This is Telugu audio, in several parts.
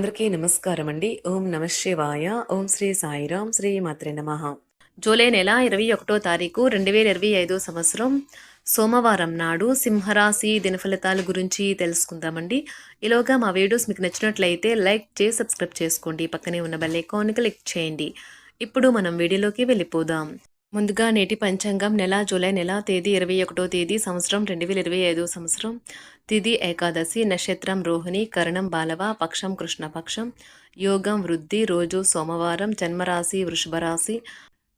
అందరికీ నమస్కారం అండి. ఓం నమ శివాయ. ఓం శ్రీ సాయిరాం. శ్రీ మాత్రే నమ. జూలై నెల ఇరవై ఒకటో తారీఖు రెండు వేల ఇరవై ఐదో సంవత్సరం సోమవారం నాడు సింహరాశి దినఫలితాల గురించి తెలుసుకుందామండి. ఈలోగా మా వీడియోస్ మీకు నచ్చినట్లయితే లైక్ చేసి సబ్స్క్రైబ్ చేసుకోండి. పక్కనే ఉన్న బెల్ ఐకాన్ క్లిక్ చేయండి. ఇప్పుడు మనం వీడియోలోకి వెళ్ళిపోదాం. ముందుగా నేటి పంచాంగం నెల జూలై నెల తేదీ ఇరవై ఒకటో తేదీ సంవత్సరం రెండు వేల ఇరవై ఐదో సంవత్సరం. తిథి ఏకాదశి నక్షత్రం రోహిణి కరణం బాలవ పక్షం కృష్ణపక్షం యోగం వృద్ధి రోజు సోమవారం జన్మరాశి వృషభరాశి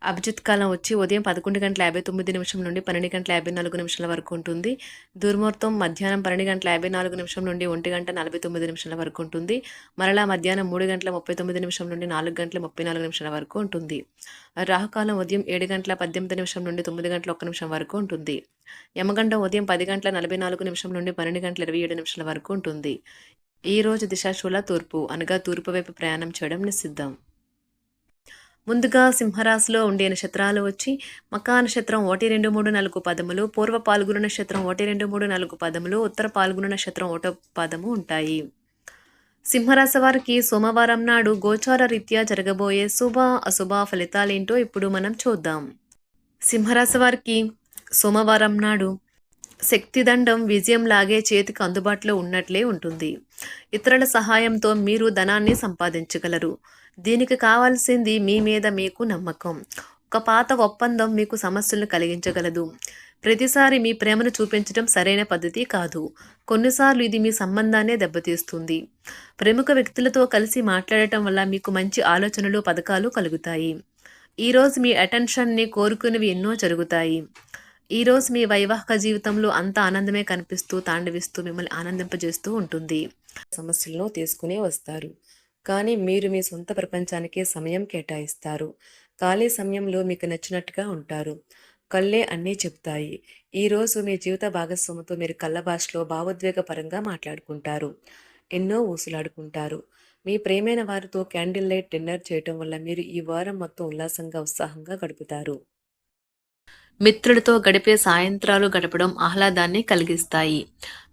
అభిజిత్ కాలం వచ్చి ఉదయం పదకొండు గంటల యాభై తొమ్మిది నిమిషం నుండి పన్నెండు గంటల యాభై నాలుగు నిమిషాల వరకు ఉంటుంది. దుర్ముహూర్తం మధ్యాహ్నం పన్నెండు గంటల యాభై నాలుగు నిమిషం నుండి ఒంటి గంట నలభై తొమ్మిది నిమిషాల వరకు ఉంటుంది. మరలా మధ్యాహ్నం మూడు గంటల ముప్పై తొమ్మిది నిమిషం నుండి నాలుగు గంటల ముప్పై నాలుగు నిమిషాల వరకు ఉంటుంది. రాహుకాలం ఉదయం ఏడు గంటల పద్దెనిమిది నిమిషం నుండి తొమ్మిది గంటల ఒక్క నిమిషం వరకు ఉంటుంది. యమగండం ఉదయం పది గంటల నలభై నాలుగు నిమిషం నుండి పన్నెండు గంటల ఇరవై ఏడు నిమిషాల వరకు ఉంటుంది. ఈ రోజు దిశాశూల తూర్పు అనగా తూర్పు వైపు ప్రయాణం చేయడం నిషిద్ధం. ముందుగా సింహరాశిలో ఉండే నక్షత్రాలు వచ్చి మకా నక్షత్రం ఒకటి రెండు మూడు నాలుగు పదములు పూర్వ పాల్గొన నక్షత్రం ఒకటి రెండు మూడు నాలుగు పదములు ఉత్తర పాల్గొన నక్షత్రం ఒకటో పదము ఉంటాయి. సింహరాశి వారికి సోమవారం నాడు గోచార రీత్యా జరగబోయే శుభ అశుభ ఫలితాలేంటో ఇప్పుడు మనం చూద్దాం. సింహరాశి వారికి సోమవారం నాడు శక్తిదండం విజయం లాగే చేతికి అందుబాటులో ఉన్నట్లే ఉంటుంది. ఇతరుల సహాయంతో మీరు ధనాన్ని సంపాదించగలరు. దీనికి కావాల్సింది మీ మీద మీకు నమ్మకం. ఒక పాత ఒప్పందం మీకు సమస్యలను కలిగించగలదు. ప్రతిసారి మీ ప్రేమను చూపించడం సరైన పద్ధతి కాదు. కొన్నిసార్లు ఇది మీ సంబంధాన్నే దెబ్బతీస్తుంది. ప్రముఖ వ్యక్తులతో కలిసి మాట్లాడటం వల్ల మీకు మంచి ఆలోచనలు పథకాలు కలుగుతాయి. ఈరోజు మీ అటెన్షన్ని కోరుకునేవి ఎన్నో జరుగుతాయి. ఈరోజు మీ వైవాహిక జీవితంలో అంత ఆనందమే కనిపిస్తూ తాండవిస్తూ మిమ్మల్ని ఆనందింపజేస్తూ ఉంటుంది. సమస్యలను తీసుకునే వస్తారు. కానీ మీరు మీ సొంత ప్రపంచానికి సమయం కేటాయిస్తారు. ఖాళీ సమయంలో మీకు నచ్చినట్టుగా ఉంటారు. కళ్ళే అన్నీ చెప్తాయి ఈరోజు మీ జీవిత భాగస్వామితో మీరు కళ్ళ భాషలో భావోద్వేగపరంగా మాట్లాడుకుంటారు. ఎన్నో ఊసులాడుకుంటారు. మీ ప్రేమైన వారితో క్యాండిల్ లైట్ డిన్నర్ చేయటం వల్ల మీరు ఈ వారం మొత్తం ఉల్లాసంగా ఉత్సాహంగా గడుపుతారు. మిత్రులతో గడిపే సాయంత్రాలు గడపడం ఆహ్లాదాన్ని కలిగిస్తాయి.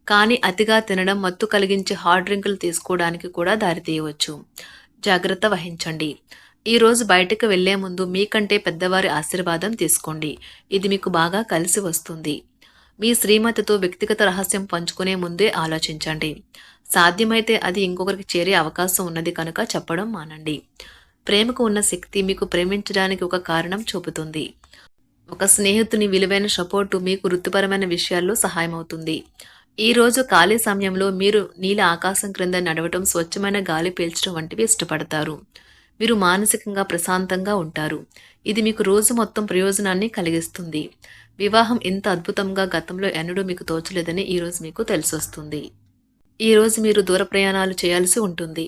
కానీ అతిగా తినడం మత్తు కలిగించే హార్డ్ డ్రింకులు తీసుకోవడానికి కూడా దారితీయవచ్చు. జాగ్రత్త వహించండి. ఈరోజు బయటకు వెళ్ళే ముందు మీకంటే పెద్దవారి ఆశీర్వాదం తీసుకోండి. ఇది మీకు బాగా కలిసి వస్తుంది. మీ శ్రీమతితో వ్యక్తిగత రహస్యం పంచుకునే ముందే ఆలోచించండి. సాధ్యమైతే అది ఇంకొకరికి చేరే అవకాశం ఉన్నది కనుక చెప్పడం మానండి. ప్రేమకు ఉన్న శక్తి మీకు ప్రేమించడానికి ఒక కారణం చూపుతుంది. ఒక స్నేహితుని విలువైన సపోర్టు మీకు వృత్తిపరమైన విషయాల్లో సహాయమవుతుంది ఈరోజు ఖాళీ సమయంలో మీరు నీల ఆకాశం క్రింద నడవటం స్వచ్ఛమైన గాలి పీల్చడం వంటివి ఇష్టపడతారు. మీరు మానసికంగా ప్రశాంతంగా ఉంటారు. ఇది మీకు రోజు మొత్తం ప్రయోజనాన్ని కలిగిస్తుంది. వివాహం ఇంత అద్భుతంగా గతంలో ఎన్నడూ మీకు తోచలేదని ఈరోజు మీకు తెలిసొస్తుంది. ఈరోజు మీరు దూర ప్రయాణాలు చేయాల్సి ఉంటుంది.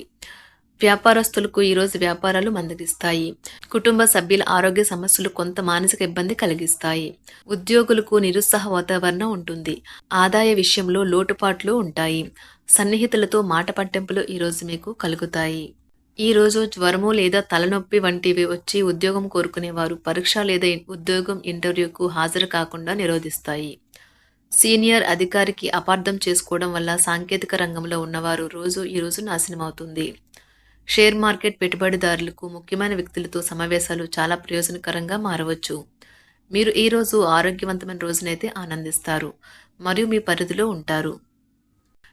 వ్యాపారస్తులకు ఈరోజు వ్యాపారాలు మందగిస్తాయి కుటుంబ సభ్యుల ఆరోగ్య సమస్యలు కొంత మానసిక ఇబ్బంది కలిగిస్తాయి. ఉద్యోగులకు నిరుత్సాహ వాతావరణం ఉంటుంది. ఆదాయ విషయంలో లోటుపాట్లు ఉంటాయి. సన్నిహితులతో మాట పట్టింపులు ఈరోజు మీకు కలుగుతాయి. ఈ రోజు జ్వరము లేదా తలనొప్పి వంటివి వచ్చి ఉద్యోగం కోరుకునేవారు పరీక్ష లేదా ఉద్యోగం ఇంటర్వ్యూకు హాజరు కాకుండా నిరోధిస్తాయి. సీనియర్ అధికారికి అపార్థం చేసుకోవడం వల్ల సాంకేతిక రంగంలో ఉన్నవారు రోజు ఈ రోజు నాశనమవుతుంది. షేర్ మార్కెట్ పెట్టుబడిదారులకు ముఖ్యమైన వ్యక్తులతో సమావేశాలు చాలా ప్రయోజనకరంగా మారవచ్చు. మీరు ఈరోజు ఆరోగ్యవంతమైన రోజునైతే ఆనందిస్తారు. మరియు మీ పరిధిలో ఉంటారు.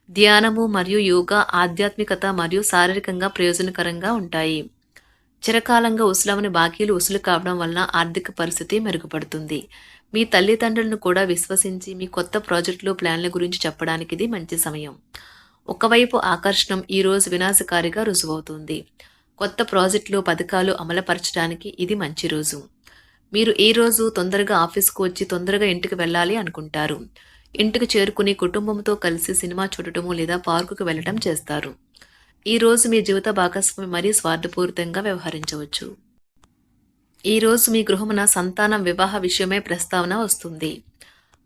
ధ్యానము మరియు యోగా ఆధ్యాత్మికత మరియు శారీరకంగా ప్రయోజనకరంగా ఉంటాయి. చిరకాలంగా ఉసులవని బాకీలు ఉసులు కావడం వలన ఆర్థిక పరిస్థితి మెరుగుపడుతుంది. మీ తల్లిదండ్రులను కూడా విశ్వసించి మీ కొత్త ప్రాజెక్టులు ప్లాన్ల గురించి చెప్పడానికి ఇది మంచి సమయం. ఒకవైపు ఆకర్షణం ఈరోజు వినాశకారిగా రుజువవుతుంది. కొత్త ప్రాజెక్టులు పథకాలు అమలుపరచడానికి ఇది మంచి రోజు. మీరు ఈ రోజు తొందరగా ఆఫీస్కు వచ్చి తొందరగా ఇంటికి వెళ్ళాలి అనుకుంటారు. ఇంటికి చేరుకుని కుటుంబంతో కలిసి సినిమా చూడటము లేదా పార్కుకు వెళ్ళటం చేస్తారు. ఈ రోజు మీ జీవిత భాగస్వామి మరీ స్వార్థపూరితంగా వ్యవహరించవచ్చు. ఈ రోజు మీ గృహమున సంతానం వివాహ విషయమై ప్రస్తావన వస్తుంది.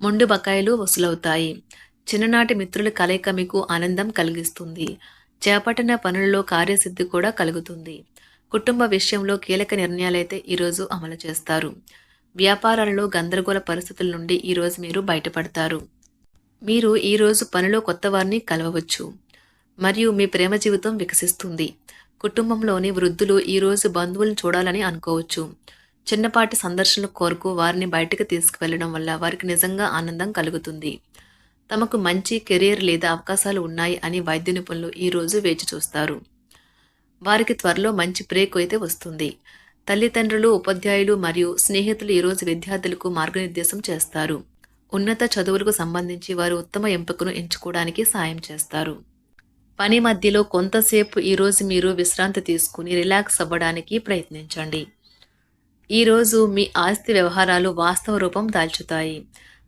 మొండు బకాయిలు వసూలవుతాయి. చిన్ననాటి మిత్రుల కలయిక మీకు ఆనందం కలిగిస్తుంది. చేపట్టిన పనులలో కార్యసిద్ధి కూడా కలుగుతుంది. కుటుంబ విషయంలో కీలక నిర్ణయాలైతే ఈరోజు అమలు చేస్తారు. వ్యాపారాలలో గందరగోళ పరిస్థితుల నుండి ఈరోజు మీరు బయటపడతారు. మీరు ఈరోజు పనిలో కొత్త వారిని కలవవచ్చు. మరియు మీ ప్రేమ జీవితం వికసిస్తుంది. కుటుంబంలోని వృద్ధులు ఈరోజు బంధువులను చూడాలని అనుకోవచ్చు. చిన్నపాటి సందర్శనల కోరుకు వారిని బయటకు తీసుకువెళ్ళడం వల్ల వారికి నిజంగా ఆనందం కలుగుతుంది. తమకు మంచి కెరీర్ లేదా అవకాశాలు ఉన్నాయి అని వైద్య నిపుణులు ఈరోజు వేచి చూస్తారు. వారికి త్వరలో మంచి బ్రేక్ అయితే వస్తుంది. తల్లిదండ్రులు ఉపాధ్యాయులు మరియు స్నేహితులు ఈరోజు విద్యార్థులకు మార్గనిర్దేశం చేస్తారు. ఉన్నత చదువులకు సంబంధించి వారు ఉత్తమ ఎంపికను ఎంచుకోవడానికి సాయం చేస్తారు. పని మధ్యలో కొంతసేపు ఈరోజు మీరు విశ్రాంతి తీసుకుని రిలాక్స్ అవ్వడానికి ప్రయత్నించండి. ఈరోజు మీ ఆస్తి వ్యవహారాలు వాస్తవ రూపం దాల్చుతాయి.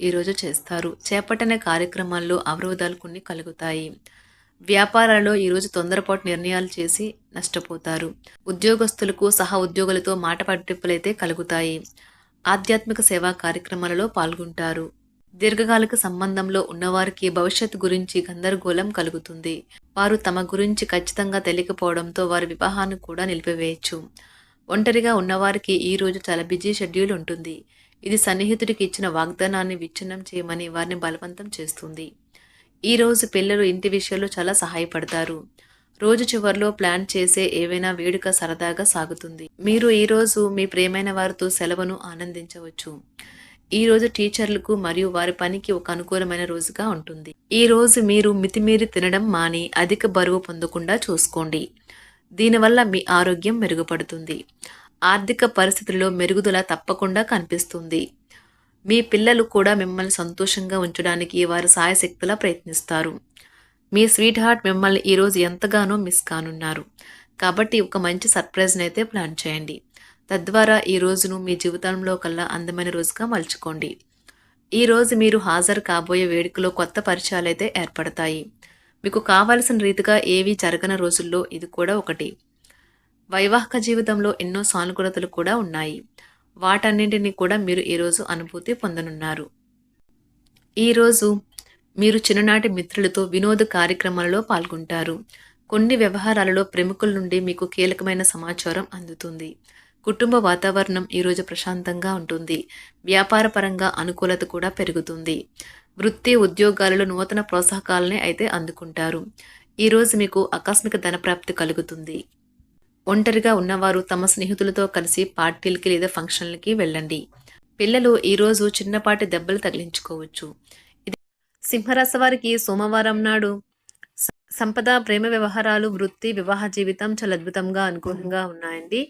ఈరోజు చేస్తారు. చేపట్టనే కార్యక్రమాల్లో అవరోధాలు కొన్ని కలుగుతాయి. వ్యాపారాల్లో ఈరోజు తొందరపాటు నిర్ణయాలు చేసి నష్టపోతారు. ఉద్యోగస్తులకు సహా ఉద్యోగులతో మాట పట్టింపులైతే కలుగుతాయి. ఆధ్యాత్మిక సేవా కార్యక్రమాలలో పాల్గొంటారు. దీర్ఘకాలిక సంబంధంలో ఉన్నవారికి భవిష్యత్తు గురించి గందరగోళం కలుగుతుంది. వారు తమ గురించి ఖచ్చితంగా తెలియకపోవడంతో వారి వివాహాన్ని కూడా నిలిపివేయచ్చు. ఒంటరిగా ఉన్నవారికి ఈ రోజు చాలా బిజీ షెడ్యూల్ ఉంటుంది. ఇది సన్నిహితుడికి ఇచ్చిన వాగ్దానాన్ని విచ్ఛిన్నం చేయమని వారిని బలవంతం చేస్తుంది. ఈ రోజు పిల్లలు ఇంటి విషయంలో చాలా సహాయపడతారు. రోజు చివరిలో ప్లాన్ చేసే ఏవైనా వేడుక సరదాగా సాగుతుంది. మీరు ఈ రోజు మీ ప్రేమైన వారితో సెలవును ఆనందించవచ్చు. ఈరోజు టీచర్లకు మరియు వారి పనికి ఒక అనుకూలమైన రోజుగా ఉంటుంది. ఈ రోజు మీరు మితిమీరి తినడం మాని అధిక బరువు పొందకుండా చూసుకోండి. దీనివల్ల మీ ఆరోగ్యం మెరుగుపడుతుంది. ఆర్థిక పరిస్థితుల్లో మెరుగుదల తప్పకుండా కనిపిస్తుంది. మీ పిల్లలు కూడా మిమ్మల్ని సంతోషంగా ఉంచడానికి వారు సాయశక్తులా ప్రయత్నిస్తారు. మీ స్వీట్ హార్ట్ మిమ్మల్ని ఈరోజు ఎంతగానో మిస్ కానున్నారు. కాబట్టి ఒక మంచి సర్ప్రైజ్ని అయితే ప్లాన్ చేయండి. తద్వారా ఈ రోజును మీ జీవితంలో కల్లా అందమైన రోజుగా మలుచుకోండి. ఈ రోజు మీరు హాజరు కాబోయే వేడుకలో కొత్త పరిచయాలు అయితే ఏర్పడతాయి. మీకు కావలసిన రీతిగా ఏవి జరగని రోజుల్లో ఇది కూడా ఒకటి. వైవాహిక జీవితంలో ఎన్నో సానుకూలతలు కూడా ఉన్నాయి. వాటన్నింటినీ కూడా మీరు ఈరోజు అనుభూతి పొందనున్నారు. ఈరోజు మీరు చిన్ననాటి మిత్రులతో వినోద కార్యక్రమాలలో పాల్గొంటారు. కొన్ని వ్యవహారాలలో ప్రముఖుల నుండి మీకు కీలకమైన సమాచారం అందుతుంది. కుటుంబ వాతావరణం ఈరోజు ప్రశాంతంగా ఉంటుంది. వ్యాపారపరంగా అనుకూలత కూడా పెరుగుతుంది. వృత్తి ఉద్యోగాలలో నూతన ప్రోత్సాహకాలనే అయితే అందుకుంటారు. ఈరోజు మీకు ఆకస్మిక ధనప్రాప్తి కలుగుతుంది. ఒంటరిగా ఉన్నవారు తమ స్నేహితులతో కలిసి పార్టీలకి లేదా ఫంక్షన్లకి వెళ్ళండి. పిల్లలు ఈరోజు చిన్నపాటి దెబ్బలు తగిలించుకోవచ్చు. ఇది సింహరాశి వారికి సోమవారం నాడు సంపద ప్రేమ వ్యవహారాలు వృత్తి వివాహ జీవితం చాలా అద్భుతంగా అనుకూలంగా ఉన్నాయండి.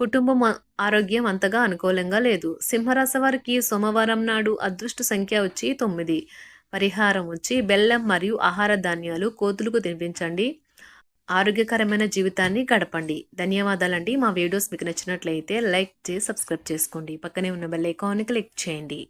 కుటుంబం ఆరోగ్యం అంతగా అనుకూలంగా లేదు. సింహరాశి వారికి సోమవారం నాడు అదృష్ట సంఖ్య వచ్చి తొమ్మిది. పరిహారం వచ్చి బెల్లం మరియు ఆహార ధాన్యాలు కోతులకు తినిపించండి. ఆరోగ్యకరమైన జీవితాన్ని గడపండి. ధన్యవాదాలండి. మా వీడియోస్ మీకు నచ్చినట్లయితే లైక్ చేసి సబ్స్క్రైబ్ చేసుకోండి. పక్కనే ఉన్న బెల్ ఐకాన్ని క్లిక్ చేయండి.